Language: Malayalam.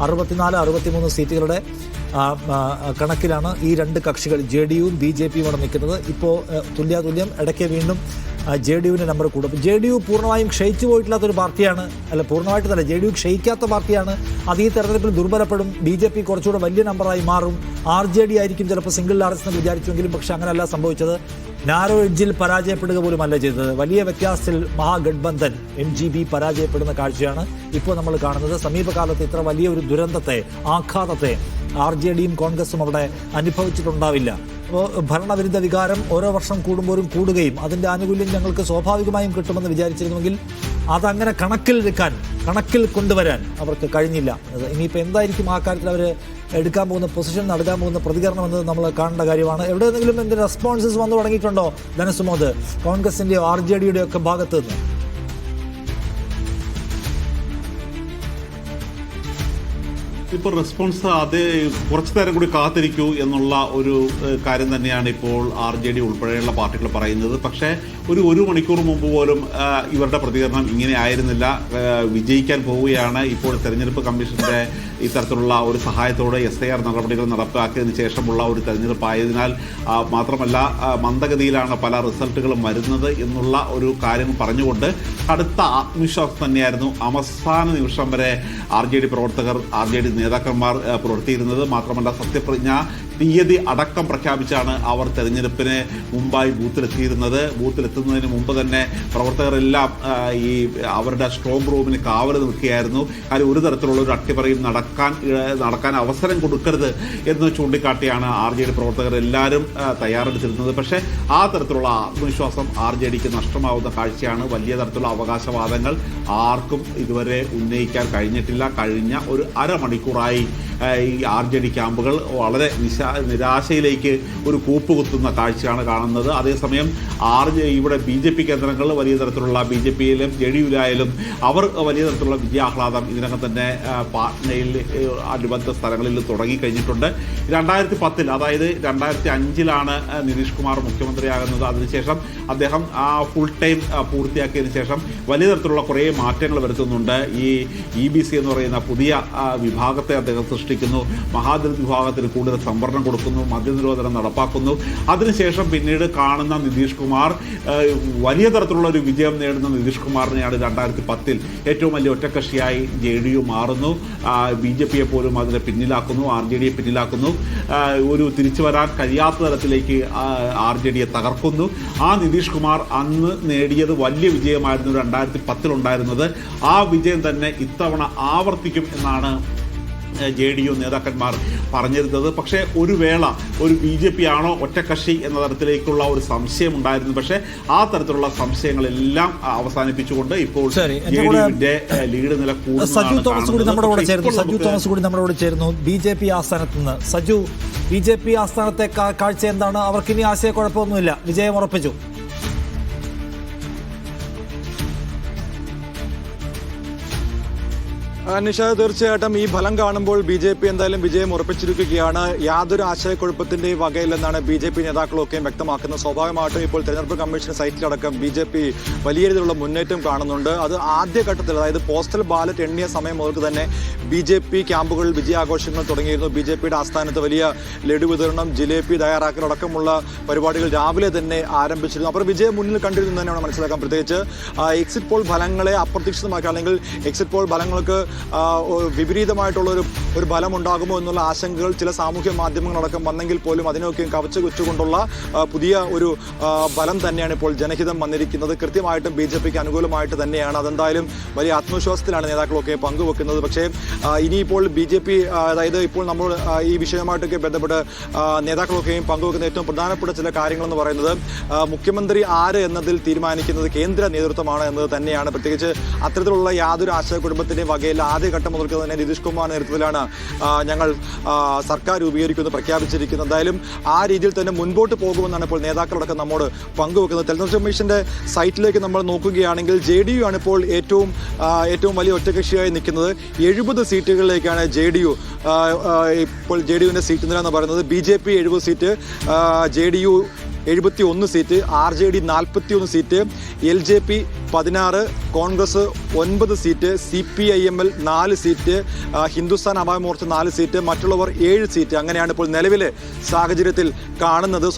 അറുപത്തിനാല് അറുപത്തിമൂന്ന് സീറ്റുകളുടെ കണക്കിലാണ് ഈ രണ്ട് കക്ഷികൾ ജെ ഡി യുവും ബി ജെ പിയും അവിടെ നിൽക്കുന്നത്. ഇപ്പോൾ തുല്യാതുല്യം ഇടയ്ക്ക് വീണ്ടും ജെ ഡി യുവിന്റെ നമ്പർ കൂടും. ജെ ഡി യു പൂർണമായും ക്ഷയിച്ചു പോയിട്ടില്ലാത്തൊരു പാർട്ടിയാണ്. അല്ല പൂർണമായിട്ടല്ല ജെ ഡി യു ക്ഷയിക്കാത്ത പാർട്ടിയാണ്. അത് ഈ തെരഞ്ഞെടുപ്പിൽ ദുർബലപ്പെടും. ബി ജെ പി കുറച്ചുകൂടെ വലിയ നമ്പറായി മാറും. ആർ ജെ ഡി ആയിരിക്കും ചിലപ്പോൾ സിംഗിൾ ലാർജസ്റ്റ് എന്ന് വിചാരിച്ചുവെങ്കിലും പക്ഷേ അങ്ങനെയല്ല സംഭവിച്ചത്. നാരോ എഡ്ജിൽ പരാജയപ്പെടുക പോലുമല്ല ചെയ്തത്. വലിയ വ്യത്യാസത്തിൽ മഹാഗഡ്ബന്ധൻ എം ജി ബി പരാജയപ്പെടുന്ന കാഴ്ചയാണ് ഇപ്പോൾ നമ്മൾ കാണുന്നത്. സമീപകാലത്ത് ഇത്ര വലിയ ഒരു ദുരന്തത്തെ ആഘാതത്തെ ആർ ജെ ഡിയും കോൺഗ്രസും അവിടെ അനുഭവിച്ചിട്ടുണ്ടാവില്ല. ഭരണവിരുദ്ധ വികാരം ഓരോ വർഷം കൂടുമ്പോഴും കൂടുകയും അതിന്റെ ആനുകൂല്യം ഞങ്ങൾക്ക് സ്വാഭാവികമായും കിട്ടുമെന്ന് വിചാരിച്ചിരുന്നുവെങ്കിൽ അതങ്ങനെ കണക്കിലെടുക്കാൻ കണക്കിൽ കൊണ്ടുവരാൻ അവർക്ക് കഴിഞ്ഞില്ല. ഇനിയിപ്പോൾ എന്തായിരിക്കും ആ കാര്യത്തിൽ അവർ എടുക്കാൻ പോകുന്ന പൊസിഷൻ നടക്കാൻ പോകുന്ന പ്രതികരണം എന്നത് നമ്മൾ കാണേണ്ട കാര്യമാണ്. എവിടെ എന്തെങ്കിലും എന്തെങ്കിലും റെസ്പോൺസസ് വന്നു തുടങ്ങിയിട്ടുണ്ടോ ധനസുമോദ് കോൺഗ്രസിന്റെയോ ആർ ജെ ഡിയുടെയോ ഒക്കെ ഭാഗത്തു നിന്ന്? ഇപ്പോൾ റെസ്പോൺസ് അതേ കുറച്ച് നേരം കൂടി കാത്തിരിക്കൂ എന്നുള്ള ഒരു കാര്യം തന്നെയാണ് ഇപ്പോൾ ആർ ജെ ഡി ഉൾപ്പെടെയുള്ള പാർട്ടികൾ പറയുന്നത്. പക്ഷേ ഒരു ഒരു മണിക്കൂർ മുമ്പ് പോലും ഇവരുടെ പ്രതികരണം ഇങ്ങനെ ആയിരുന്നില്ല. വിജയിക്കാൻ പോവുകയാണ്. ഇപ്പോൾ തെരഞ്ഞെടുപ്പ് കമ്മീഷന്റെ ഇത്തരത്തിലുള്ള ഒരു സഹായത്തോടെ എസ് ഐ ആർ നടപടികൾ നടപ്പാക്കിയതിനു ശേഷമുള്ള ഒരു തെരഞ്ഞെടുപ്പായതിനാൽ മാത്രമല്ല മന്ദഗതിയിലാണ് പല റിസൾട്ടുകളും വരുന്നത് എന്നുള്ള ഒരു കാര്യം പറഞ്ഞുകൊണ്ട് കടുത്ത ആത്മവിശ്വാസം തന്നെയായിരുന്നു അവസാന നിമിഷം വരെ ആർ ജെ ഡി പ്രവർത്തകർ ആർ ജെ ഡി നേതാക്കന്മാർ പുലർത്തിയിരുന്നത് മാത്രമല്ല സത്യപ്രതിജ്ഞ തീയതി അടക്കം പ്രഖ്യാപിച്ചാണ് അവർ തെരഞ്ഞെടുപ്പിന് മുമ്പായി ബൂത്തിലെത്തിയിരുന്നത്. ബൂത്തിലെത്തുന്നതിന് മുമ്പ് തന്നെ പ്രവർത്തകരെല്ലാം ഈ അവരുടെ സ്ട്രോങ് റൂമിന് കാവൽ നിൽക്കുകയായിരുന്നു. കാര്യം ഒരു തരത്തിലുള്ള ഒരു അട്ടിമറിയും നടക്കാൻ നടക്കാൻ അവസരം കൊടുക്കരുത് എന്ന് ചൂണ്ടിക്കാട്ടിയാണ് ആർ ജെ ഡി പ്രവർത്തകർ എല്ലാവരും തയ്യാറെടുത്തിരുന്നത്. പക്ഷേ ആ തരത്തിലുള്ള ആത്മവിശ്വാസം ആർ ജെ ഡിക്ക് നഷ്ടമാവുന്ന കാഴ്ചയാണ്. വലിയ തരത്തിലുള്ള അവകാശവാദങ്ങൾ ആർക്കും ഇതുവരെ ഉന്നയിക്കാൻ കഴിഞ്ഞിട്ടില്ല. കഴിഞ്ഞ ഒരു അരമണിക്കൂറായി ഈ ആർ ജെ ഡി ക്യാമ്പുകൾ വളരെ നിശാ നിരാശയിലേക്ക് ഒരു കൂപ്പുകുത്തുന്ന കാഴ്ചയാണ് കാണുന്നത്. അതേസമയം ആർ ജെ ഇവിടെ ബി ജെ പി കേന്ദ്രങ്ങൾ വലിയ തരത്തിലുള്ള ബി ജെ പിയിലും ജെ ഡി യുലായാലും അവർ വലിയ തരത്തിലുള്ള വിജയാഹ്ലാദം ഇതിനകം തന്നെ പാട്നയിൽ അനുബന്ധ സ്ഥലങ്ങളിൽ തുടങ്ങിക്കഴിഞ്ഞിട്ടുണ്ട്. രണ്ടായിരത്തി പത്തിൽ അതായത് രണ്ടായിരത്തി അഞ്ചിലാണ് നിതീഷ് കുമാർ മുഖ്യമന്ത്രിയാകുന്നത്. അതിനുശേഷം അദ്ദേഹം ആ ഫുൾ ടൈം പൂർത്തിയാക്കിയതിനു ശേഷം വലിയ തരത്തിലുള്ള കുറേ മാറ്റങ്ങൾ വരുത്തുന്നുണ്ട്. ഈ ഇ ബി സി എന്ന് പറയുന്ന പുതിയ വിഭാഗത്തെ അദ്ദേഹം സൃഷ്ടിക്കുന്നു. മഹാദലിത് വിഭാഗത്തിൽ കൂടുതൽ സംവരണം കൊടുക്കുന്നു മദ്യനിരോധനം നടപ്പാക്കുന്നു. അതിനുശേഷം പിന്നീട് കാണുന്ന നിതീഷ് കുമാർ വലിയ തരത്തിലുള്ള ഒരു വിജയം നേടുന്ന നിതീഷ് കുമാറിനെയാണ് രണ്ടായിരത്തി പത്തിൽ ഏറ്റവും വലിയ ഒറ്റക്കക്ഷിയായി ജെ ഡി യു മാറുന്നു. ബി ജെ പിയെ പോലും അതിനെ പിന്നിലാക്കുന്നു ആർ ജെ ഡിയെ പിന്നിലാക്കുന്നു. ഒരു തിരിച്ചു വരാൻ കഴിയാത്ത തരത്തിലേക്ക് ആർ ജെ ഡിയെ തകർക്കുന്നു. ആ നിതീഷ് കുമാർ അന്ന് നേടിയത് വലിയ വിജയമായിരുന്നു രണ്ടായിരത്തി പത്തിലുണ്ടായിരുന്നത് ആ വിജയം തന്നെ ഇത്തവണ ആവർത്തിക്കും എന്നാണ് ജെ ഡി യു നേതാക്കന്മാർ പറഞ്ഞിരുന്നത്. പക്ഷേ ഒരു വേള ഒരു ബി ജെ പി ആണോ ഒറ്റക്കക്ഷി എന്ന തരത്തിലേക്കുള്ള ഒരു സംശയം ഉണ്ടായിരുന്നു പക്ഷേ ആ തരത്തിലുള്ള സംശയങ്ങളെല്ലാം അവസാനിപ്പിച്ചുകൊണ്ട് ഇപ്പോൾ ശരി, ജെ ഡി യുവിന്റെ ലീഡ് നില സജു തോമസ് കൂടി നമ്മുടെ കൂടെ ചേരുന്നു. സജു തോമസ് കൂടി നമ്മുടെ കൂടെ ചേരുന്നു. ബി ജെ പി ആസ്ഥാനത്ത് നിന്ന്. സജു ബി ജെ പി ആസ്ഥാനത്തെ കാഴ്ച എന്താണ്? അവർക്കിനി ആശയക്കുഴപ്പമൊന്നുമില്ല. വിജയം ഉറപ്പിച്ചു. നിഷാദ് തീർച്ചയായിട്ടും ഈ ഫലം കാണുമ്പോൾ ബി ജെ പി എന്തായാലും വിജയം ഉറപ്പിച്ചിരിക്കുകയാണ്. യാതൊരു ആശയക്കുഴപ്പത്തിന്റെ വകയില്ലെന്നാണ് ബി ജെ പി നേതാക്കളൊക്കെയും വ്യക്തമാക്കുന്നത്. സ്വാഭാവികമായിട്ടും ഇപ്പോൾ തെരഞ്ഞെടുപ്പ് കമ്മീഷൻ സൈറ്റിലടക്കം ബി ജെ പി വലിയ രീതിയിലുള്ള മുന്നേറ്റം കാണുന്നുണ്ട്. അത് ആദ്യഘട്ടത്തിൽ അതായത് പോസ്റ്റൽ ബാലറ്റ് എണ്ണിയ സമയം മുതൽ തന്നെ ബി ജെ പി ക്യാമ്പുകളിൽ വിജയാഘോഷങ്ങൾ തുടങ്ങിയിരുന്നു. ബി ജെ പിയുടെ ആസ്ഥാനത്ത് വലിയ ലഡു വിതരണം ജിലേബി തയ്യാറാക്കലടക്കമുള്ള പരിപാടികൾ രാവിലെ തന്നെ ആരംഭിച്ചിരുന്നു. അപ്പോൾ വിജയം മുന്നിൽ കണ്ടിരുന്നു തന്നെയാണ് മനസ്സിലാക്കാൻ പ്രത്യേകിച്ച് എക്സിറ്റ് പോൾ ഫലങ്ങളെ അപ്രതീക്ഷിതമാക്കുക അല്ലെങ്കിൽ എക്സിറ്റ് പോൾ ഫലങ്ങൾക്ക് വിപരീതമായിട്ടുള്ള ഒരു ഒരു ഫലം ഉണ്ടാകുമോ എന്നുള്ള ആശങ്കകൾ ചില സാമൂഹ്യ മാധ്യമങ്ങളടക്കം വന്നെങ്കിൽ പോലും അതിനൊക്കെ കവച്ചു വെച്ചുകൊണ്ടുള്ള പുതിയ ഒരു ബലം തന്നെയാണ് ഇപ്പോൾ ജനഹിതം വന്നിരിക്കുന്നത്. കൃത്യമായിട്ടും ബി ജെ പിക്ക് അനുകൂലമായിട്ട് തന്നെയാണ്. അതെന്തായാലും വലിയ ആത്മവിശ്വാസത്തിലാണ് നേതാക്കളൊക്കെ പങ്കുവെക്കുന്നത്. പക്ഷേ ഇനിയിപ്പോൾ ബി ജെ പി അതായത് ഇപ്പോൾ നമ്മൾ ഈ വിഷയമായിട്ടൊക്കെ ബന്ധപ്പെട്ട് നേതാക്കളൊക്കെയും പങ്കുവെക്കുന്ന ഏറ്റവും പ്രധാനപ്പെട്ട ചില കാര്യങ്ങളെന്ന് പറയുന്നത് മുഖ്യമന്ത്രി ആര് എന്നതിൽ തീരുമാനിക്കുന്നത് കേന്ദ്ര നേതൃത്വമാണ് എന്നത് തന്നെയാണ്. പ്രത്യേകിച്ച് അത്തരത്തിലുള്ള യാതൊരു ആശയ കുടുംബത്തിന്റെയും വകയിൽ ആദ്യഘട്ടം മുതൽക്ക് തന്നെ നിതീഷ് കുമാർ നേതൃത്വത്തിലാണ് ഞങ്ങൾ സർക്കാർ രൂപീകരിക്കുമെന്ന് പ്രഖ്യാപിച്ചിരിക്കുന്നത് എന്തായാലും ആ രീതിയിൽ തന്നെ മുൻപോട്ട് പോകുമെന്നാണ് ഇപ്പോൾ നേതാക്കളടക്കം നമ്മോട് പങ്കുവെക്കുന്നത്. തെരഞ്ഞെടുപ്പ് കമ്മീഷന്റെ സൈറ്റിലേക്ക് നമ്മൾ നോക്കുകയാണെങ്കിൽ ജെ ഡി യു ആണ് ഇപ്പോൾ ഏറ്റവും ഏറ്റവും വലിയ ഒറ്റകക്ഷിയായി നിൽക്കുന്നത്. എഴുപത് സീറ്റുകളിലേക്കാണ് ജെ ഡി യു ഇപ്പോൾ ജെ ഡി യുവിന്റെ സീറ്റ് നില എന്ന് പറയുന്നത്. ബി ജെ പി എഴുപത് സീറ്റ് ജെ ഡി യു എഴുപത്തി ഒന്ന് സീറ്റ് ആർ ജെ ഡി നാൽപ്പത്തി ഒന്ന് സീറ്റ് എൽ ജെ പി പതിനാറ് കോൺഗ്രസ് ഒൻപത് seat C P I M L നാല് സീറ്റ് ഹിന്ദുസ്ഥാൻ അവാമോർച്ച നാല് സീറ്റ് മറ്റുള്ളവർ ഏഴ് സീറ്റ്. അങ്ങനെയാണ് ഇപ്പോൾ നിലവിലെ സാഹചര്യത്തിൽ കാണുന്നത്.